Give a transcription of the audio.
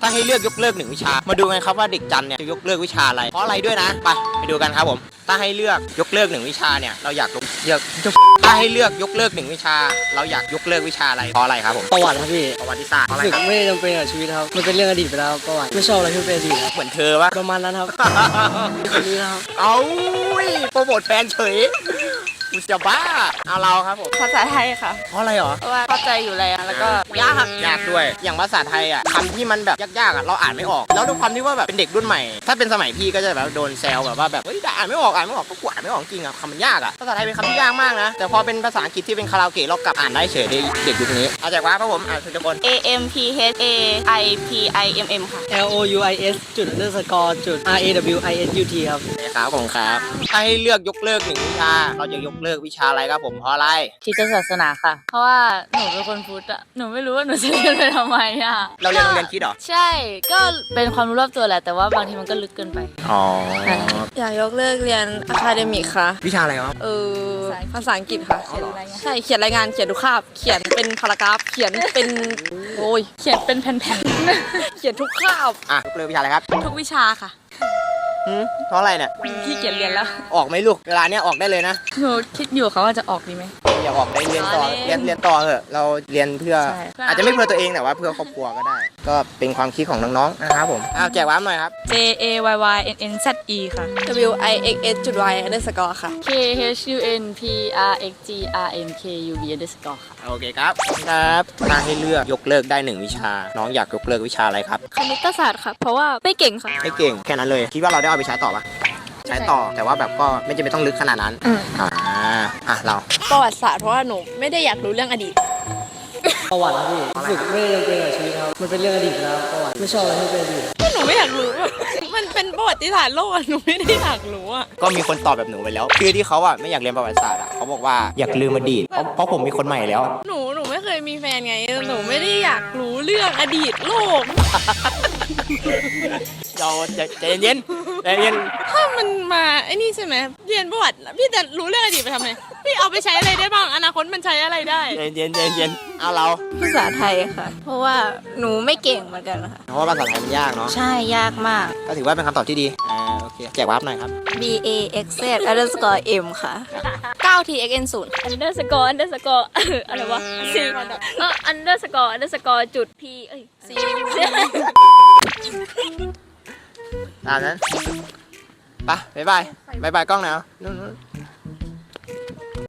ถ้าให้เลือกยกเลิกหนึ่งวิชา มาดูกันครับว่าเด็กจันทร์เนี่ยจะยกเลิกวิชาอะไร เพราะอะไรด้วยนะ ไปไปดูกันครับผม ถ้าให้เลือกยกเลิกหนึ่งวิชาเนี่ยเราอยากยกเลือกถ้าให้เลือกยกเลิกหนึ่งวิชา เราอยากยกเลิกวิชาอะไร เพราะอะไรครับผม ประวัติครับพี่ประวัติศาสตร์เพราะอะไรรู้สึกครับ ไม่จำเป็นกับชีวิตครับ มันเป็นเรื่องอดีตไปแล้วประวัติไม่ชอบอะไรที่เป็นอดีตครับเหมือนเธอวะ ประมาณนั้นครับ คนนี้นะครับ เอาโปรโมทแฟนเฉย กูจะบ้า เอาเราครับผมภาษาไทยค่ะ เพราะอะไรหรอ เพราะว่าเข้าใจอยู่แล้วแล้วก็ยากยากด้วย อย่างภาษาไทยอะคำที่มันแบบยากๆอะเราอ่านไม่ออก แล้วด้วยความที่ว่าแบบเป็นเด็กรุ่นใหม่ ถ้าเป็นสมัยพี่ก็จะแบบโดนแซวแบบว่าแบบเฮ้ยอ่านไม่ออกอ่านไม่ออกก็กูอ่านไม่ออกจริงอะคำมันยากอะภาษาไทยเป็นคำที่ยากมากนะ แต่พอเป็นภาษาอังกฤษที่เป็นคาราโอเกะเรากลับอ่านได้เฉยเลยเด็กยุคนี้เอาจากว่าครับผมอ่านทุกคน A M P H A I P I M M ค่ะ L O U I S จุด underscore จุด R A W I S U T ครับครับผมครับถ้าให้เลือกยกเลิกหนึ่งวิชาเราจะยกเลิกวิชาอะไรครับผมเพราะอะไรคริดศาสนาค่ะ เพราะว่าหนูเป็นคนพุทธอะหนูไม่รู้ว่าหนูจะเรียนไปทำไมอะเราเรียนโรงเรียนคิดเหรอใช่ ก็เป็นความรู้รอบตัวแหละ แต่ว่าบางทีมันก็ลึกเกินไป อ๋ออยากยกเลิกเรียนอะคาเดมิกค่ะ วิชาอะไรครับเออภาษาอังกฤษค่ะ ใช่เขียนรายงานเขียนทุกคาบ เขียนเป็นพารากราฟ เขียนเป็นโอ้ยเขียนเป็นแผ่นเขียนทุกคาบอะยกเลิกวิชาอะไรครับๆทุกวิชาค่ะ หืมเพราะอะไรเนี่ยที่เขียนเรียนแล้ว ออกไหมลูกเวลาเนี้ยออกได้เลยนะ หนูคิดอยู่ค่ะว่าจะออกดีไหม อย่าออกได้เรียนต่อล้อเล่นเรียนเรียนต่อเถอะเราเรียนเพื่อ ใช่เพื่อออาจจะไม่เพื่อตัวเองแต่ว่าเพื่อครอบครัวก็ได้ ก็เป็นความคิดของน้องๆนะครับผมอ้าวแจกว้ามหน่อยครับ J A Y Y N N Z E ค่ะ W I X S จุด Y underscore ค่ะ K H U N P R X G R M K U B underscore ค่ะ โอเคครับครับถ้าให้เลือกยกเลิกได้หนึ่งวิชา น้องอยากยกเลิกวิชาอะไรครับคณิตศาสตร์ค่ะ เพราะว่าไม่เก่งค่ะ ไม่เก่งแค่นั้นเลย คิดว่าเราได้เอาไปใช้ต่อปะใช้ต่อแต่ว่าแบบก็ไม่จำเป็นต้องลึกขนาดนั้นอืมอ่า อะเราประวัติศาสตร์เพราะว่าหนูไม่ได้อยากรู้เรื่องอดีต ประวัติครับพี่รู้สึกไม่จำเป็นกับชีวิตครับมันเป็นเรื่องอดีตไปแล้วประวัติไม่ชอบอะไรที่เป็นอดีตหนูไม่อยากรู้ มันเป็นประวัติศาสตร์โลกอะหนูไม่ได้อยากรู้อะก็มีคนตอบแบบหนูไปแล้ว คือที่เขาอะไม่อยากเรียนประวัติศาสตร์อะเขาบอกว่าอยากลืมอดีตเพราะเพราะผมมีคนใหม่แล้ว หนูหนูไม่เคยมีแฟนไง หนูไม่ได้อยากรู้เรื่องอดีตโลก เราใจใจเย็นๆ ใจเย็นถ้ามันมาไอ้นี่ใช่ไหมเรียนประวัติพี่จะรู้เรื่องอดีตไปทำไมพี่เอาไปใช้อะไรได้บ้างอนาคตมันใช้อะไรได้ ใจเย็นใจเย็นเอาเราภาษาไทยค่ะ เพราะว่าหนูไม่เก่งเหมือนกันค่ะ เพราะว่าภาษาไทยมันยากเนาะใช่ยากมาก ก็ถือว่าเป็นคำตอบที่ดีอ่าโอเคแจกวาร์ปหน่อยครับ B A X Z underscore M ค่ะ9 T X N 0 underscore underscore อะไรวะ C เออ underscore underscore จุด P เอ้ย C ตามนั้นไปบ๊ายบายบ๊ายบายกล้องนะนู่น